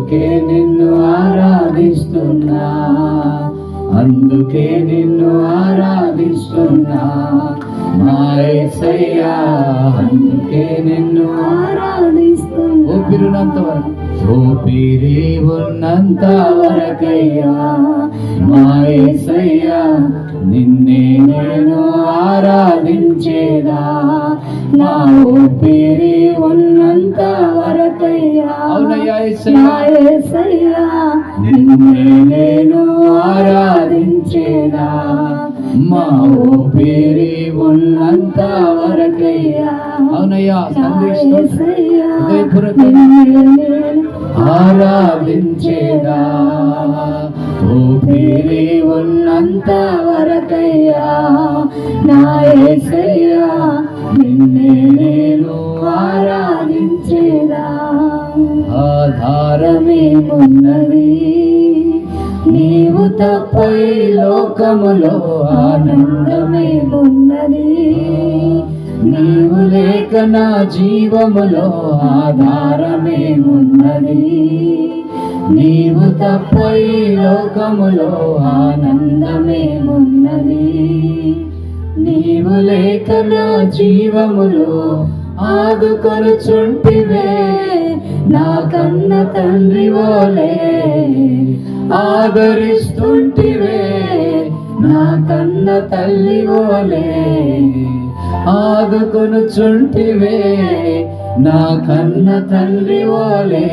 అందుకే నిన్ను ఆరాధిస్తున్నా. అందుకే నిన్ను ఆరాధిస్తున్నా. మా యేసయ్యా అందుకే నిన్ను ఆరాధిస్తున్నా. ఊపిరినంత వరకు. ఊపిరి ఉన్నంత వరకయ్యా. మా యేసయ్యా నిన్నే నేను నిన్నే నేను ఆరాధించేదా మా ఊపిరి ఉన్నంత వరకయ్యా. అవునయ్యా ఆరాధించేదా ఊపిరి ఉన్నంత వరకయ్యా ఆధారమేమున్నది నీవు తప్ప ఈ లోకములో ఆనందమేమున్నది? నీవు లేక నా జీవములో ఆధారమేమున్నది? నీవు తప్ప ఈ లోకములో ఆనందమేమున్నది? నీవు లేక నా జీవములో ఆదుకొనుచుంటివే? నా కన్న తండ్రి ఓలే ఆదరిస్తుంటివే. నా కన్న తల్లి ఓలే ఆదుకొనుచుంటివే. నా కన్న తండ్రి ఓలే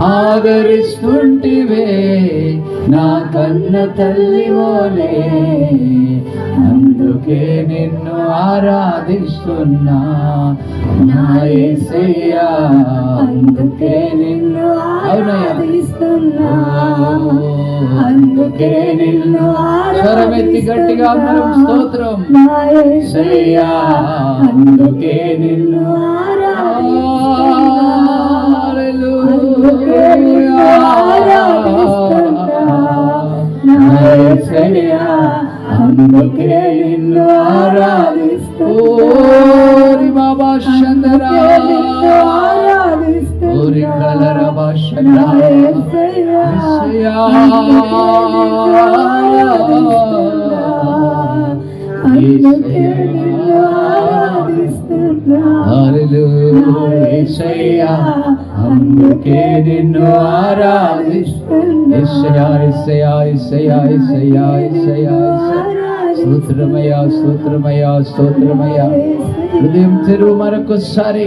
ఆదరిస్తుంటివే. నా కన్న తల్లి ఓలే అందుకే నిన్ను ఆరాధిస్తున్నా. నా ఏసయ్యా. అందుకే నిన్ను ఆరాధిస్తున్నా. అందుకే నిన్ను గట్టిగా స్తోత్రం. అందుకే నిన్ను అందుకే నిన్ను ఆరాధిస్తూ అందుకే నిన్ను ఆరాధిస్తున్నా ఇస్సయా ఇస్సయా హృదయం తెరువు మరొకసారి.